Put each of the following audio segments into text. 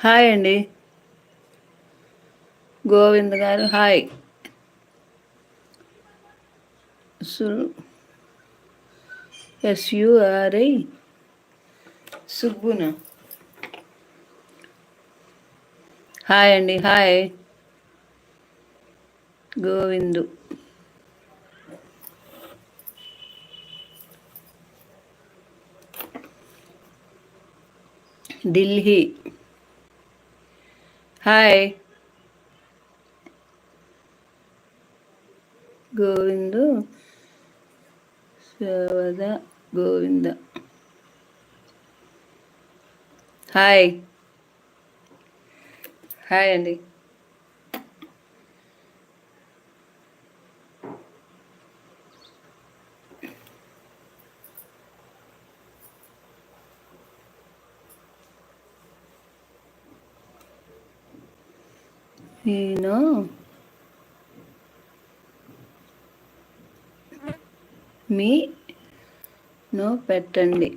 Hi అండి. గోవింద్ గారు hi. సు ఎస్యుఆర్ఐ సుబ్బున. హాయ్ అండి హాయ్. గోవిందు. ఢిల్లీ. హాయ్ గోవిందు శవద గోవింద హాయ్ హాయ్ అండి నేను మీ నో పెట్టండి.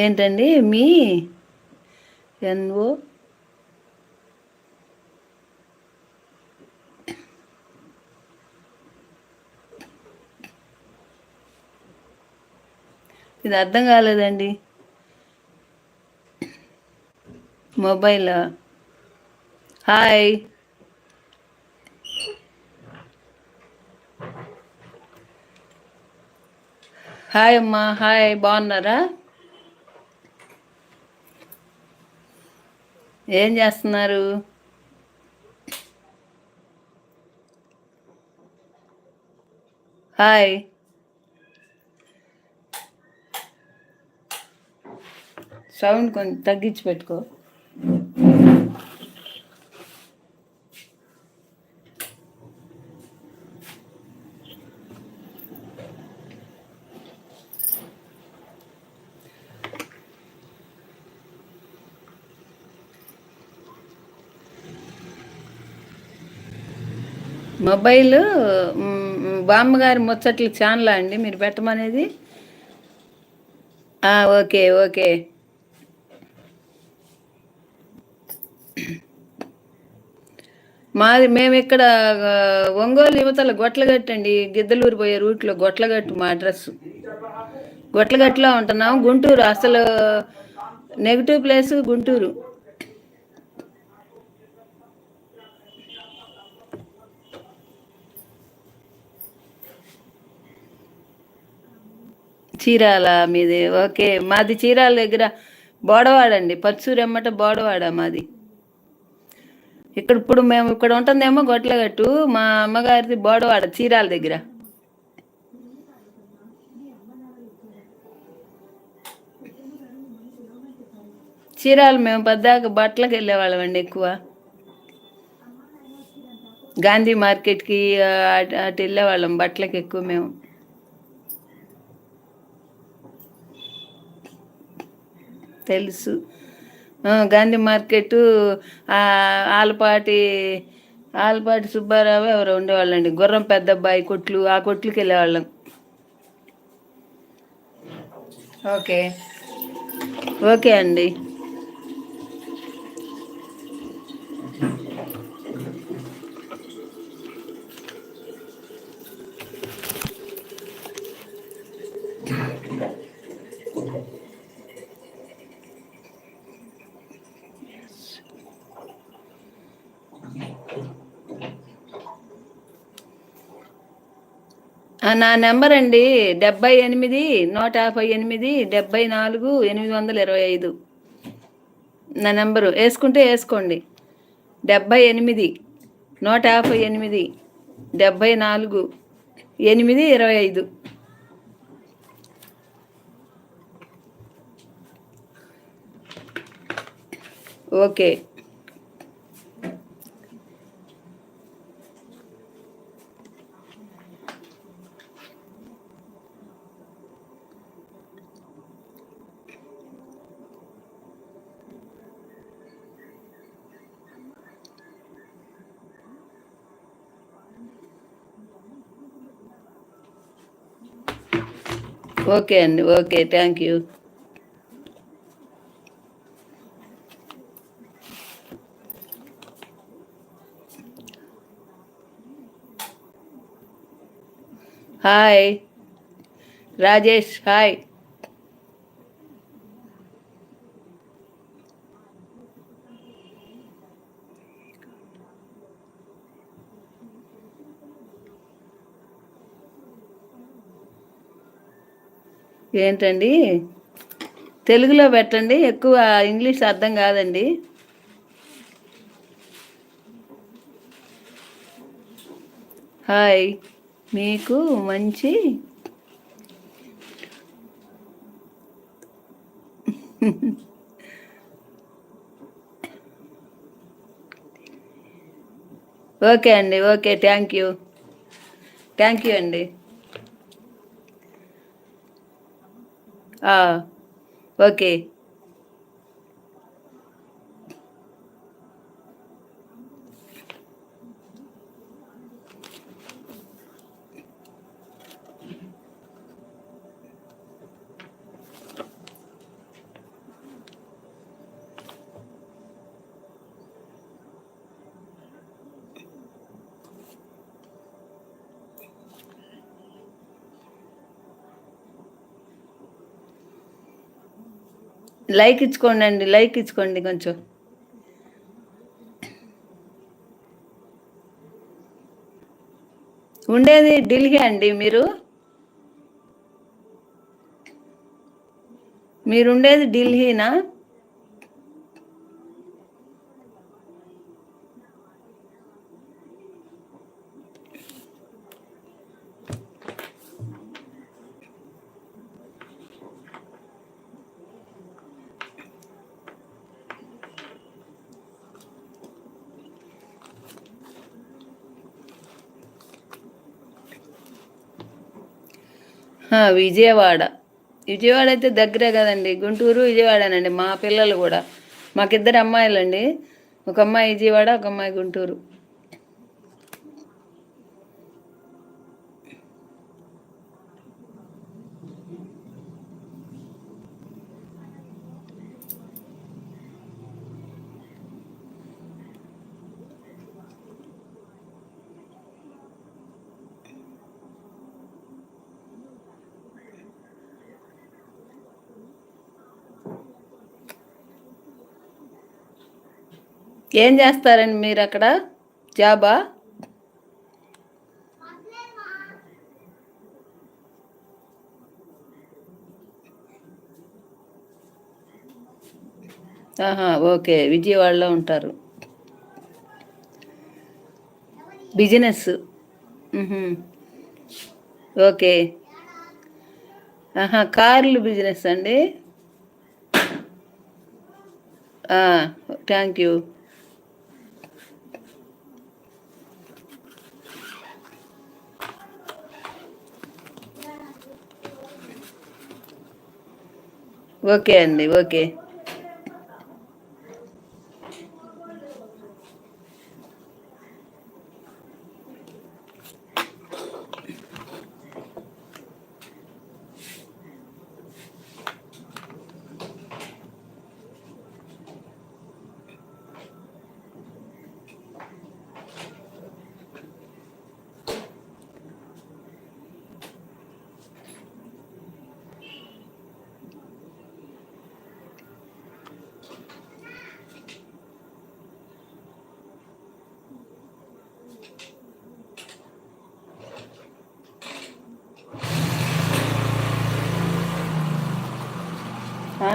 ఏంటండి మీ ఎన్ఓ ఇది అర్థం కాలేదండి. మొబైల్ హాయ్ హాయ్ అమ్మా హాయ్ బాగున్నారా? ఏం చేస్తున్నారు? హాయ్ సౌండ్ కొంచెం తగ్గించి పెట్టుకో. మొబైల్ బామ్మగారి ముచ్చట్ల ఛానల్ అండి? మీరు పెట్టమనేది? Okay okay. మాది మేము ఇక్కడ ఒంగోలు యువతల గొట్లగట్టు అండి. గిద్దలూరు పోయే రూట్లో గొట్లగట్టు మా అడ్రస్. గొట్లగట్టులో ఉంటున్నాం. గుంటూరు అసలు నెగిటివ్ ప్లేస్ గుంటూరు. చీరాల మీది. ఓకే. మాది చీరాల దగ్గర బోడవాడండి పచ్చూరు ఎమ్మట బోడవాడ మాది. ఇక్కడ ఇప్పుడు మేము ఇక్కడ ఉంటుందేమో గొట్లగట్టు మా అమ్మగారిది బోడవాడ చీరాల దగ్గర. చీరాలు మేము పద్దాక బట్టలకు వెళ్ళేవాళ్ళం అండి ఎక్కువ. గాంధీ మార్కెట్కి అటు అటు వెళ్ళేవాళ్ళం బట్టలకు ఎక్కువ మేము. తెలుసు. గాంధీ మార్కెట్ ఆలపాటి ఆలపాటి సుబ్బారావు ఎవరో ఉండేవాళ్ళండి. గుర్రం పెద్దబ్బాయి కొట్లు ఆ కొట్లకి వెళ్ళేవాళ్ళం. ఓకే. ఓకే అండి. నా నెంబర్ అండి డెబ్బై ఎనిమిది నూట యాభై ఎనిమిది డెబ్బై నాలుగు ఎనిమిది వందల ఇరవై ఐదు. నా నెంబరు వేసుకుంటే వేసుకోండి. డెబ్బై ఎనిమిది నూట యాభై ఎనిమిది డెబ్బై నాలుగు ఎనిమిది ఇరవై ఐదు. ఓకే. ఓకే అండి okay thank you hi Rajesh hi ఏంటండి? తెలుగులో పెట్టండి ఎక్కువ ఇంగ్లీష్ అర్థం కాదండి. హాయ్ మీకు మంచి ఓకే అండి okay thank you. Thank you అండి. ఆ, లైక్ ఇచ్చుకోండి అండి లైక్ ఇచ్చుకోండి కొంచెం. ఉండేది ఢిల్లీ అండి మీరు? మీరుండేది ఢిల్లీనా విజయవాడ. విజయవాడ అయితే దగ్గరే కదండి. గుంటూరు విజయవాడనండి. మా పిల్లలు కూడా. మాకిద్దరు అమ్మాయిలండి. ఒక అమ్మాయి విజయవాడ ఒక అమ్మాయి గుంటూరు. ఏం చేస్తారండి మీరు అక్కడ జాబా? ఆహా ఓకే. విజయవాడలో ఉంటారు. బిజినెస్. ఓకే. ఆహా కార్లు బిజినెస్ అండి. Thank you. ఓకే అండి ఓకే.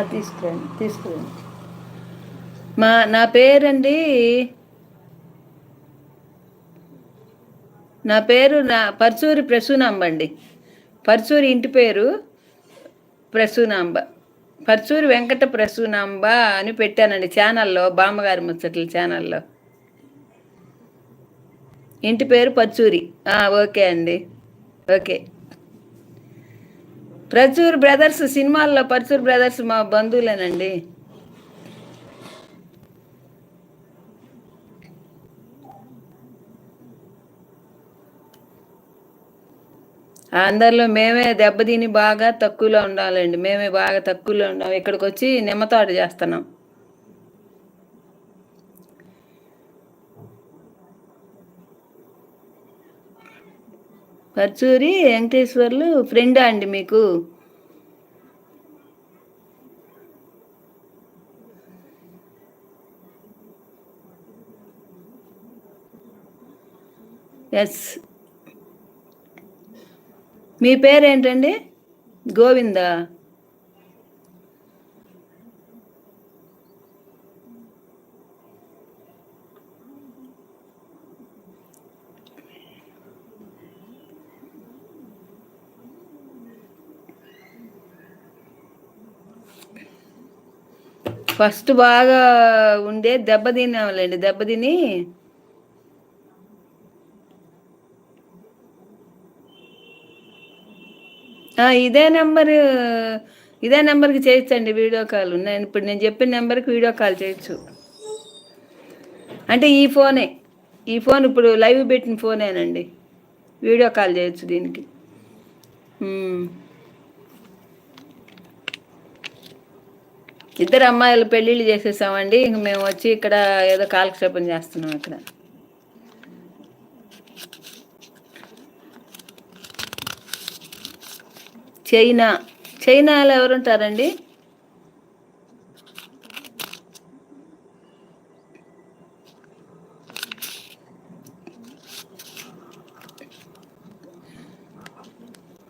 తీసుకురండి తీసుకురండి. మా నా పేరండి నా పేరు నా పర్చూరి ప్రసూనాంబ అండి. పర్చూరి ఇంటి పేరు ప్రసూనాంబ. పర్చూరి వెంకట ప్రసూనాంబ అని పెట్టానండి ఛానల్లో బామ్మగారి ముచ్చట్ల ఛానల్లో. ఇంటి పేరు పర్చూరి ఓకే అండి. ఓకే. ప్రచూర్ బ్రదర్స్ సినిమాల్లో ప్రచూర్ బ్రదర్స్ మా బంధువులేనండి. అందరిలో మేమే దెబ్బతిని బాగా తక్కువలో ఉండాలండి. మేమే బాగా తక్కువలో ఉండాం ఇక్కడికి వచ్చి నిమ్మతోట చేస్తున్నాం. పర్చూరి వెంకటేశ్వర్లు ఫ్రెండా అండి మీకు? ఎస్. మీ పేరేంటండి? గోవిందా? ఫస్ట్ బాగా ఉండే దెబ్బతిన్నాంలేండి దెబ్బతిని ఇదే నెంబర్ ఇదే నెంబర్కి చేయొచ్చండి వీడియో కాల్. నేను ఇప్పుడు నేను చెప్పిన నెంబర్కి వీడియో కాల్ చేయొచ్చు. అంటే ఈ ఫోనే ఈ ఫోన్ ఇప్పుడు లైవ్ పెట్టిన ఫోనేనండి. వీడియో కాల్ చేయొచ్చు దీనికి. ఇద్దరు అమ్మాయిలు పెళ్ళిళ్ళు చేసేసామండి. ఇంక మేము వచ్చి ఇక్కడ ఏదో కాలక్షేపం చేస్తున్నాం ఇక్కడ. చైనా. చైనాలో ఎవరుంటారండి?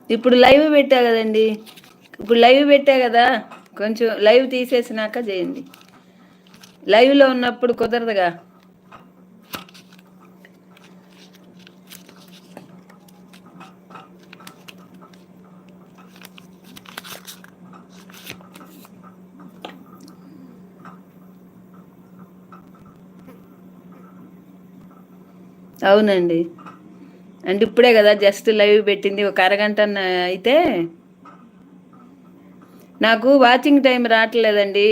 ఇప్పుడు లైవ్ పెట్టా కదండి. ఇప్పుడు లైవ్ పెట్టా కదా. కొంచెం లైవ్ తీసేసినాక చేయండి. లైవ్లో ఉన్నప్పుడు కుదరదుగా. అవునండి. అంటే ఇప్పుడే కదా జస్ట్ లైవ్ పెట్టింది. ఒక అరగంట అయితే నాకు వాచింగ్ టైం రావట్లేదండి.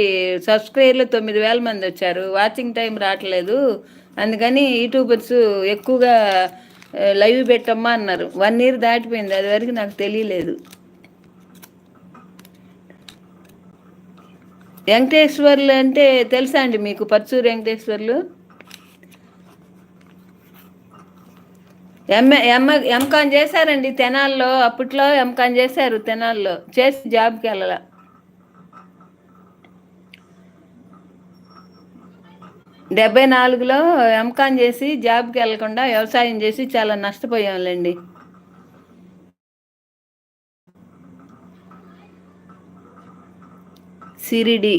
సబ్స్క్రైబర్లు తొమ్మిది వేల మంది వచ్చారు. వాచింగ్ టైం రావట్లేదు. అందుకని యూట్యూబర్స్ ఎక్కువగా లైవ్ పెట్టమ్మా అన్నారు. వన్ ఇయర్ దాటిపోయింది. అది వరకు నాకు తెలియలేదు. వెంకటేశ్వర్లు అంటే తెలుసా అండి మీకు? Parchuru Venkateswarlu? MA M MCom చేశారండి తెనాల్లో. అప్పట్లో ఎంకాన్ చేశారు తెనాల్లో. చేసి జాబ్కి వెళ్ళాల? డెబ్బై నాలుగులో ఎంకాన్ చేసి జాబ్కి వెళ్ళకుండా వ్యవసాయం చేసి చాలా నష్టపోయాంలేండి. సిరిడి.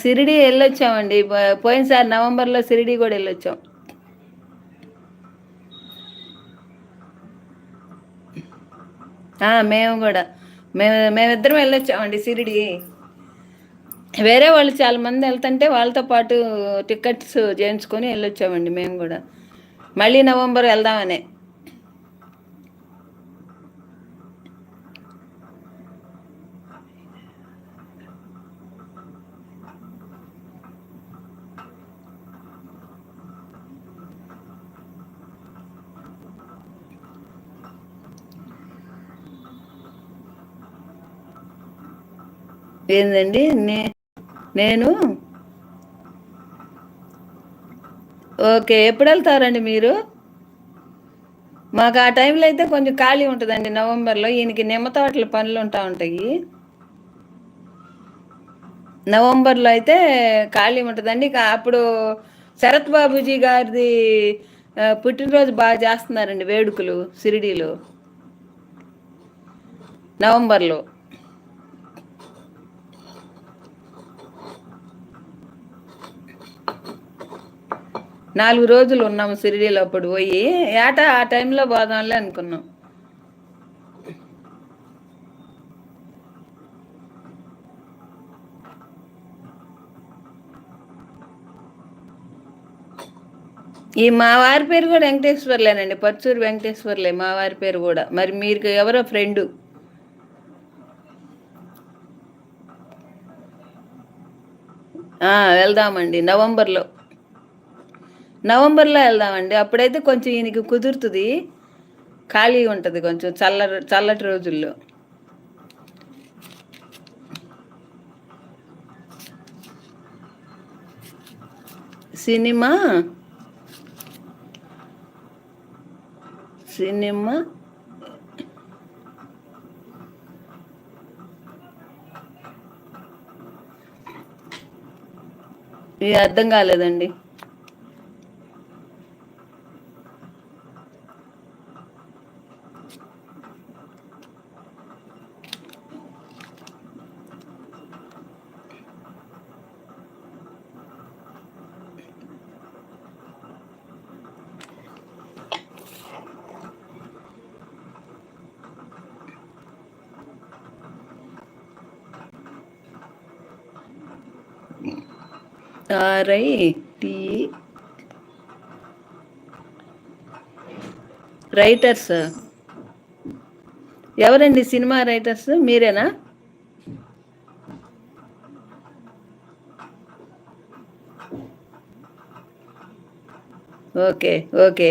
సిరిడి వెళ్ళొచ్చామండి. పోయినసారి నవంబర్లో సిరిడి కూడా వెళ్ళొచ్చాం. మేము కూడా. మేము మేమిద్దరం వెళ్ళొచ్చామండి సిరిడి. వేరే వాళ్ళు చాలా మంది వెళ్తుంటే వాళ్ళతో పాటు టికెట్స్ చేయించుకొని వెళ్ళొచ్చామండి మేము కూడా. మళ్ళీ నవంబర్ వెళ్దామనే. ఏందండి నే నేను? ఓకే ఎప్పుడు వెళ్తారండి మీరు? మాకు ఆ టైంలో అయితే కొంచెం ఖాళీ ఉంటుందండి నవంబర్లో. ఈయనకి నిమ్మ తోటల పనులు ఉంటా ఉంటాయి. నవంబర్లో అయితే ఖాళీ ఉంటుందండి. అప్పుడు శరత్ బాబుజీ గారిది పుట్టినరోజు బాగా చేస్తున్నారండి వేడుకలు సిరిడీలో. నవంబర్లో. నాలుగు రోజులు ఉన్నాము సిరిడీలో అప్పుడు పోయి. ఏట ఆ టైంలో పోదాంలే అనుకున్నాం. ఈ మా వారి పేరు కూడా వెంకటేశ్వర్లేనండి. పచ్చూరు వెంకటేశ్వర్లే మా వారి పేరు కూడా. మరి మీరు ఎవరో ఫ్రెండు. వెళ్దామండి. నవంబర్లో. నవంబర్లో వెళ్దామండి. అప్పుడైతే కొంచెం ఈయనకి కుదురుతుంది. ఖాళీ ఉంటుంది కొంచెం చల్ల చల్లటి రోజుల్లో. సినిమా? సినిమా? ఇది అర్థం కాలేదండి. తారై టీ రైటర్స్. ఎవరండి సినిమా రైటర్స్? మీరేనా? Okay okay.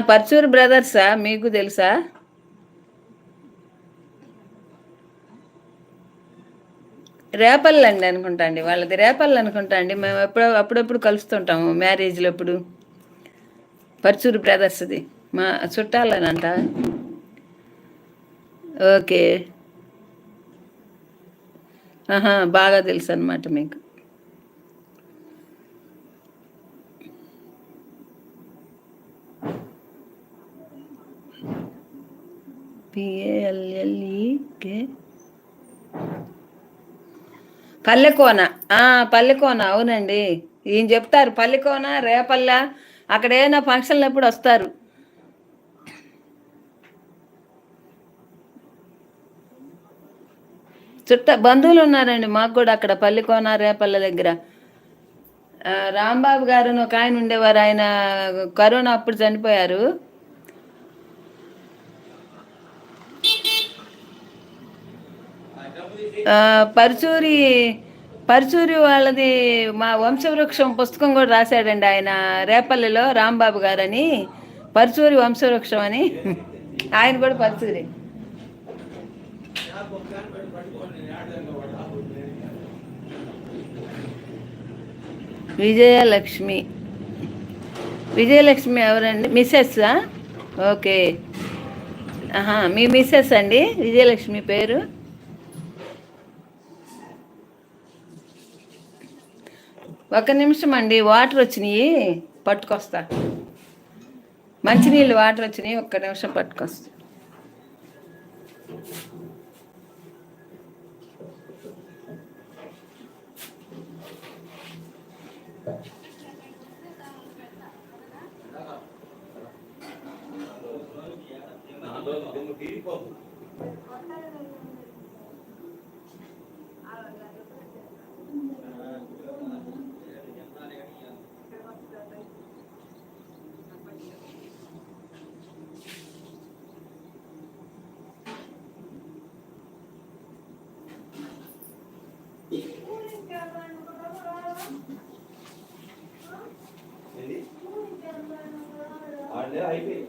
పర్చూర్ బ్రదర్సా? మీకు తెలుసా? రేపల్లండి అనుకుంటా అండి. వాళ్ళది రేపల్లు అనుకుంటా అండి. మేము ఎప్పుడో అప్పుడప్పుడు కలుస్తుంటాము మ్యారేజ్లో ఎప్పుడు. పర్చూరు బ్రదర్స్ది. మా చుట్టాలనంట. ఓకే. బాగా తెలుసు అనమాట మీకు. పిఏఎల్ఎల్ఈకే పల్లెకోన. పల్లెకోన అవునండి. ఈయన చెప్తారు పల్లెకోన రేపల్ల అక్కడ ఏదైనా ఫంక్షన్లు ఎప్పుడు వస్తారు? చుట్ట బంధువులు ఉన్నారండి మాకు కూడా అక్కడ పల్లెకోన రేపల్ల దగ్గర. రాంబాబు గారు ఒక ఆయన ఉండేవారు ఆయన కరోనా అప్పుడు చనిపోయారు. పరుచూరి పరుచూరి వాళ్ళది మా వంశవృక్షం పుస్తకం కూడా రాశాడండి ఆయన రేపల్లిలో రాంబాబు గారని. పరుచూరి వంశవృక్షం అని. ఆయన కూడా పరుచూరి. విజయలక్ష్మి. విజయలక్ష్మి ఎవరండి? మిస్సెస్సా? ఓకే. మీ మిస్సెస్ అండి? విజయలక్ష్మి పేరు? ఒక నిమిషం అండి వాటర్ వచ్చినాయి పట్టుకొస్తా. మంచినీళ్ళు వాటర్ వచ్చినాయి ఒక్క నిమిషం పట్టుకొస్తా. লাইফে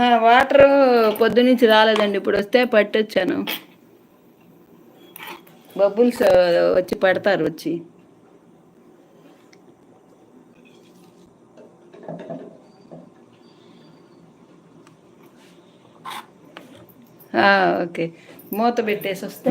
వాటర్ పొద్దునుంచి రాలేదండి ఇప్పుడు వస్తే పట్టొచ్చాను. బబుల్స్ వచ్చి పడతారు వచ్చి. ఆ, ఓకే. మూత పెట్టేసి వస్తే.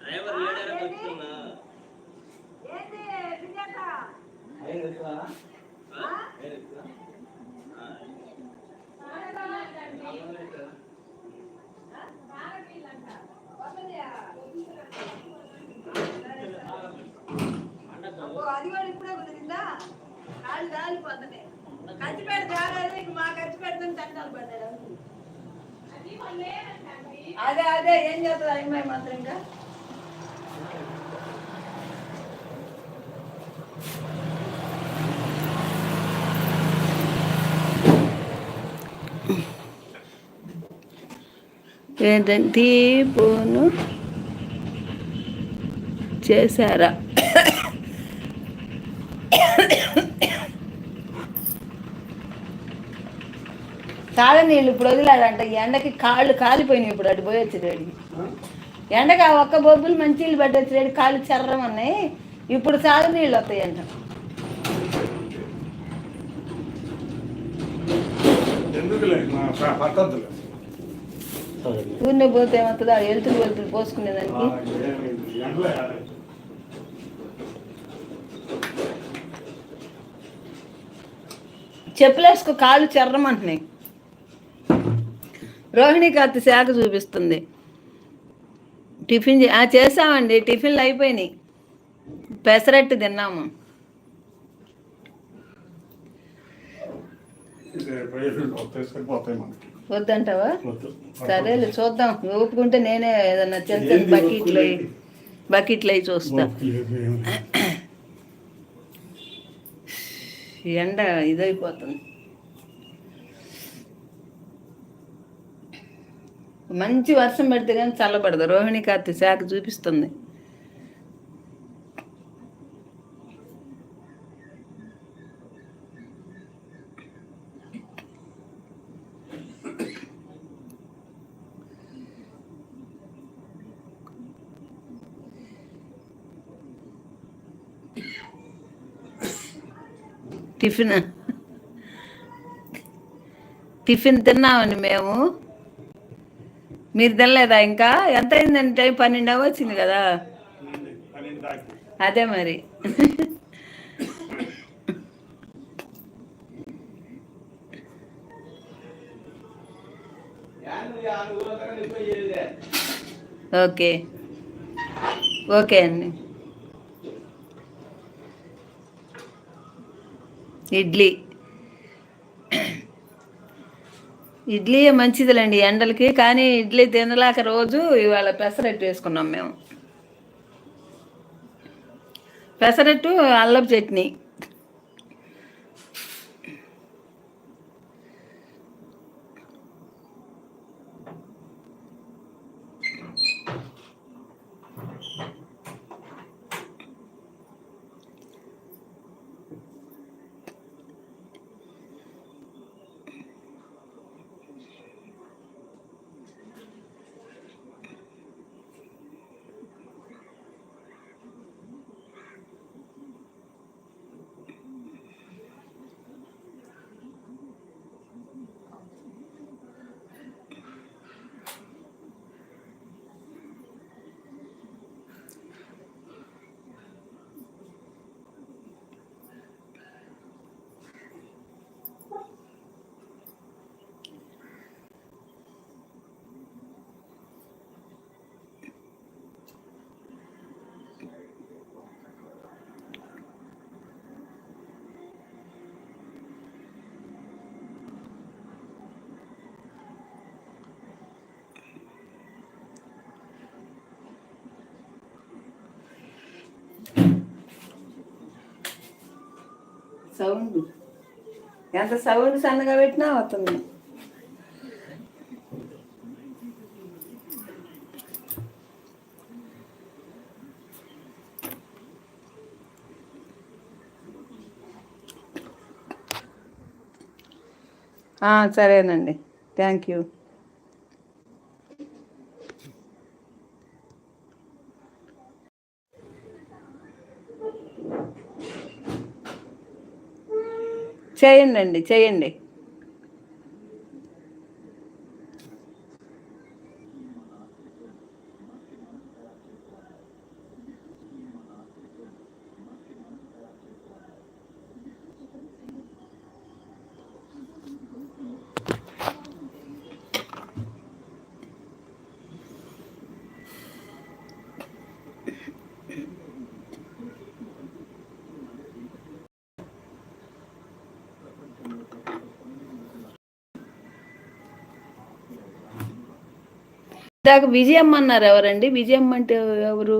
డ్రైవర్ లేడరా చెప్తున్నా అది కూడా ఇప్పుడే కుదిరిందా కాళ్ళు కాలిపోతున్నాయి ఖర్చు పెడితే ఆడాలి ఇంక మా ఖర్చు పెడితే తండాలు పడ్డాడు అదే అదే అదే ఏం చేస్తుంది అమ్మాయి మాత్రం ఇంకా? ఏంటంటే దీపును చేశారా? తాగ నీళ్ళు ఇప్పుడు వదిలాడంట ఈ ఎండకి కాళ్ళు కాలిపోయినాయి ఇప్పుడు అటు పోయి వచ్చేవాడికి ఎండకి ఆ ఒక్క బొబ్బులు మంచి నీళ్ళు పట్టి వచ్చేవాడి కాళ్ళు చెర్రమన్నాయి ఇప్పుడు సాగు నీళ్ళు వస్తాయంట. ఊరినే పోతే ఏమవుతుందో? ఆ వెళ్తులు వెళ్తులు పోసుకునేదానికి. చెప్పులేసుకో కాళ్ళు చెర్రమంటున్నాయి రోహిణికి అత్త శాఖ చూపిస్తుంది. టిఫిన్ చేసామండి. టిఫిన్లు అయిపోయినాయి. పెసరట్టు తిన్నాము. వద్దంటావా? వద్దు. సరేలే చూద్దాం. ఒప్పుకుంటే నేనే ఏదన్నా ఏంది బకెట్లు? బకెట్లు అయి చూస్తా. ఎండ ఇదైపోతుంది. మంచి వర్షం పడితే కానీ చల్లబడదు. రోహిణి కార్తీ శాఖ చూపిస్తుంది. టిఫిన్ టిఫిన్ తిన్నామండి మేము. మీరు తినలేదా ఇంకా? ఎంత అయిందండి టైం పన్నెండు వచ్చింది కదా. అదే మరి. ఓకే. ఓకే అండి. ఇడ్లీ. ఇడ్లీ మంచిదిలేండి ఎండలకి కానీ ఇడ్లీ తినలేక రోజు ఇవాళ పెసరట్టు వేసుకున్నాం మేము. పెసరట్టు అల్లపు చట్నీ. సౌండ్. ఎంత సౌండ్ సన్నగా పెట్టినా అవుతుంది. సరేనండి. Thank you. చేయండి అండి చేయండి. ఇందాక విజయమ్మ అన్నారు ఎవరండి? విజయమ్మ అంటే ఎవరు?